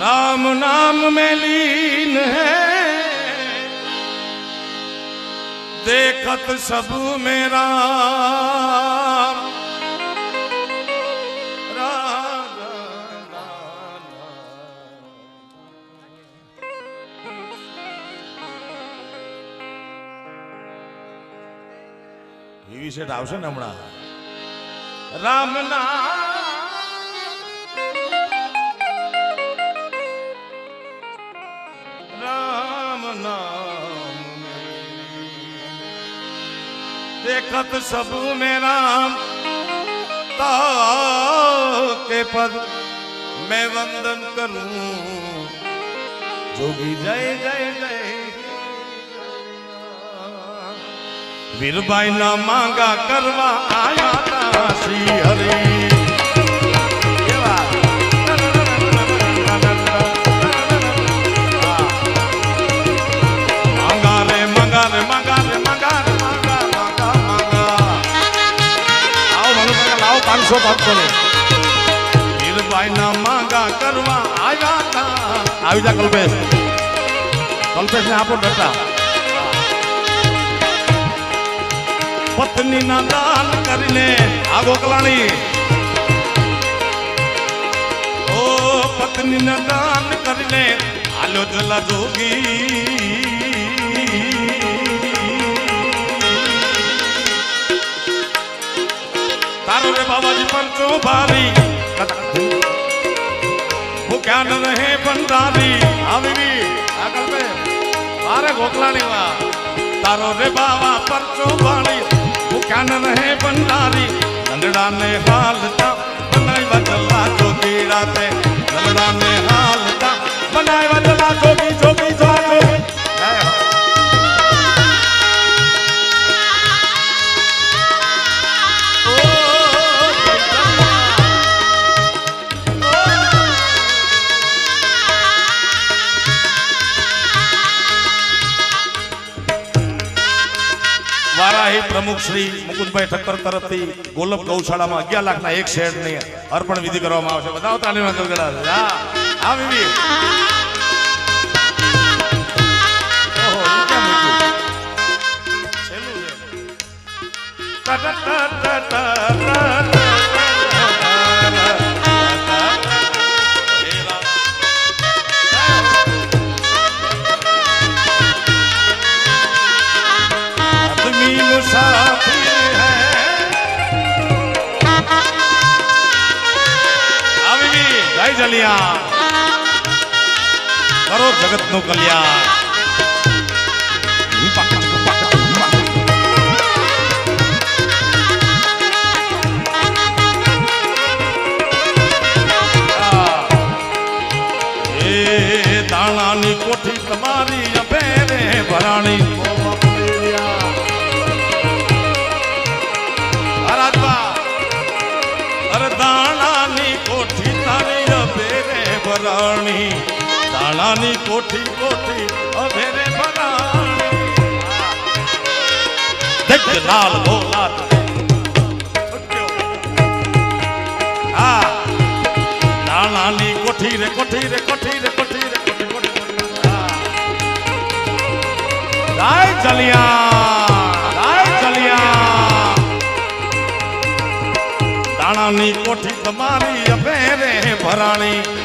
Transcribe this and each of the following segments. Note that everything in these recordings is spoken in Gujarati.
राम नाम में लीन है देखत सब में राम राम, राम, राम, રામ. એવી સેટ આવશે ને હમણાં રામ નામ देखत सब में राम के पद मैं वंदन करूं जोगी जय जय जय વીરબાઈ ના માંગા કરવા આયા તા શ્રી પાંચસો પાંચસો ને વીરબાઈ ના માંગા કરવા આવ્યા તા. આવી જા કલ્પેશ. કલ્પેશ ને આપો ડટા. પત્ની ના દાન કરીને આ ગોકલાણી ઓ પત્ની ના દાન કરીને આલો જલા જોગી. તારો રે બાબાજી પંચો ભારી ભૂખ્યા ન રહે ભંડારી આવી આગળ બે મારે ગોકલાણી વા તારો રે બાવા પરચો ભાળી ભૂખ્યા ન રહે ભંડારી લંગડા ને હાલતા બનાવ્યા જલ્લા જોગીડા તે લંગડા ને હાલતા બનાવ્યા જલ્લા જોગી જોગી પ્રમુખ શ્રી મુકુદભાઈ ઠક્કર તરફથી ગોલબ ગૌશાળામાં અગિયાર લાખના એક શેડની અર્પણ વિધિ કરવામાં આવશે. બધા તાલીમાં હા da da da ક્યાં મૂક્યું? જલિયા કરો જગતનું કલ્યાણ. ભરાણી દાણાની કોઠી કોઠી અભેરે ભરાણી દેખ લાલ અભેરે ભરાણી.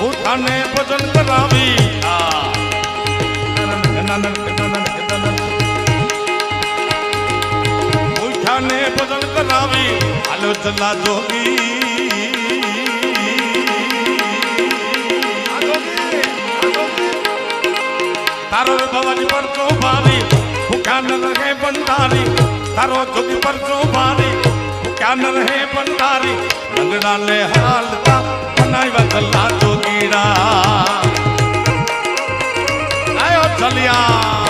ભૂઠાને ભજન કરાવી. ઉઠાને ભજન કરાવી. હાલો ચલા જોગી. તારો ભવાની પર પરચો ભારી, ભૂખ્યા ન રહે બંધારી તારો જોગી પરચો ભારી, ભૂખ્યા ન રહે બંધારી ને હાલતા બનાવ્યા ગલ્લા જોગીડા આયો ચલિયા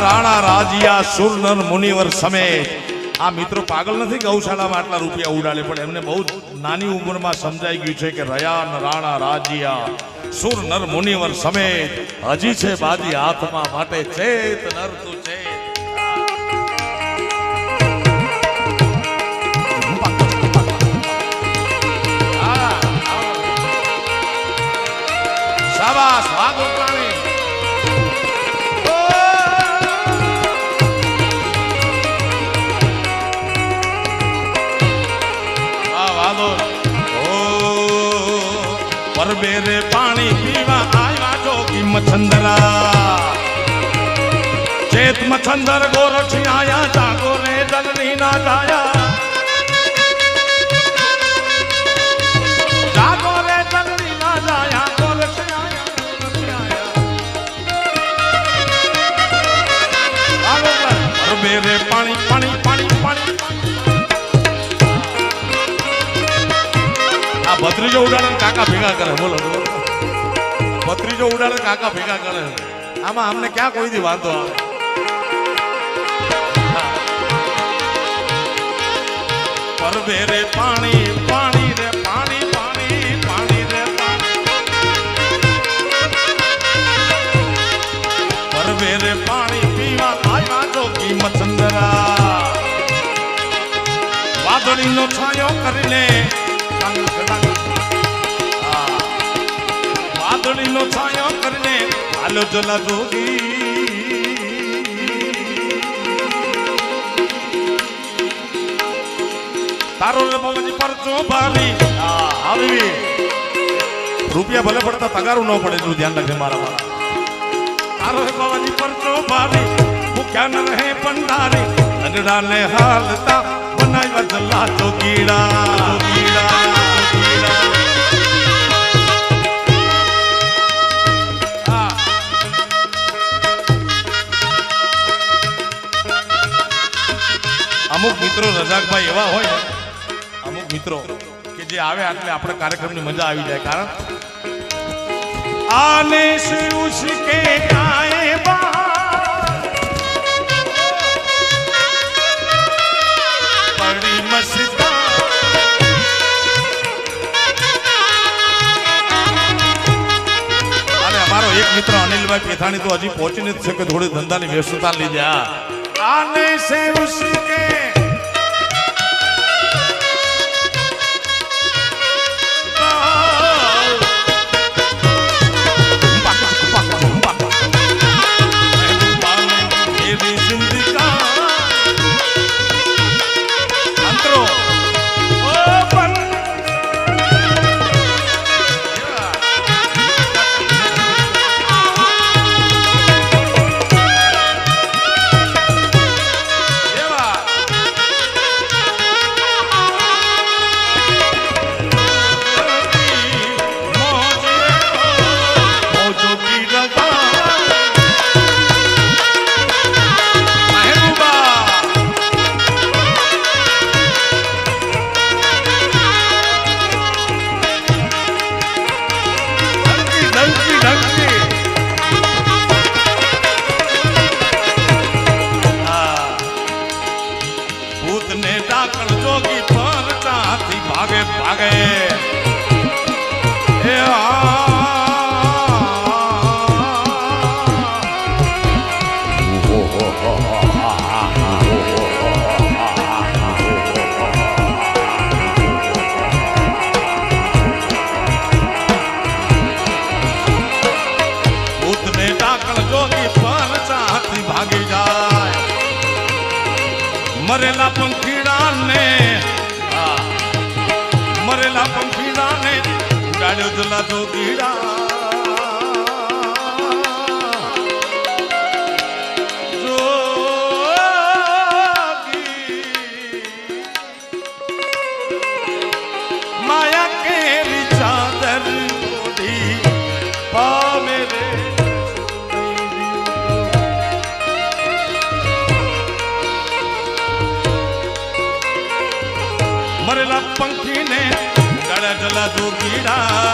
રાણા, રાજીયા સુરનર મુનિવર સમેત. આ મિત્રો પાગલ નથી ગૌશાળામાં આટલા રૂપિયા ઉડાડે, પણ એમને બહુ નાની ઉંમરમાં સમજાઈ ગયું છે કે રયાન, રાણા, રાજીયા સુર નર મુનિવર સમેત હજી છે બાજી હાથમાં માટે ચેત નર તું ચેત. સાબાસ આવો. મછંદરા ચેત મછંદર ગોરઠી આયા જાગો રે દલની ના જાયા જાગો રે જલની ના જાયા ગોરક્ષી આયા. પરબેરે પાણી પાણી પાણી પાણી આ કાકા ભેગા કરે બોલો બોલો ભત્રીજો ઉડાડે, કાકા ભેગા કરે. આમાં અમને ક્યાં કોઈ દી વાંધો આવે? પરવે રે પાણી પાણી રે, પાણી પાણી પાણી રે, પાણી. પરબે રે પાણી પીવા આવ્યા જોગી મચંદરા વાદળીનો છાયો કરીને વાદળીનો છાયો કરને હાલો જલા જોગી તારો બાબાજી પરચો ભારી. આવી રૂપિયા ભલે પડતા તગારું ન પડે એટલું ધ્યાન રાખે મારા મારા તારો બાબાજી પરચો ભારી. ભૂખ્યા ન રહે પંડારી અગડા ને હાલતા રજાકભાઈ એવા હોય અમુક મિત્રો કે જે આવે આટલે આપણા કાર્યક્રમની મજા આવી જાય. કારણ આને ઉસકે કાય બડી મસ્ત. એક મિત્ર અનિલભાઈ પેથાણી તો હજી પહોંચી નથી શકે થોડી ધંધાની વ્યસ્તતા લીધા. આને સે ઉસકે ભાગે ભાગે જોગીડા પેલા જોગીડા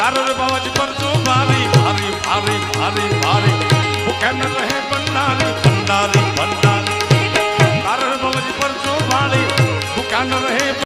તારર બાવજ પરજો મારી ભારી ભારી ભારી ભારી ભૂખે ન રહે ભંડારી ભંડારી ભંડારી. તારર બાવજ પરજો મારી ભૂખે ન રહે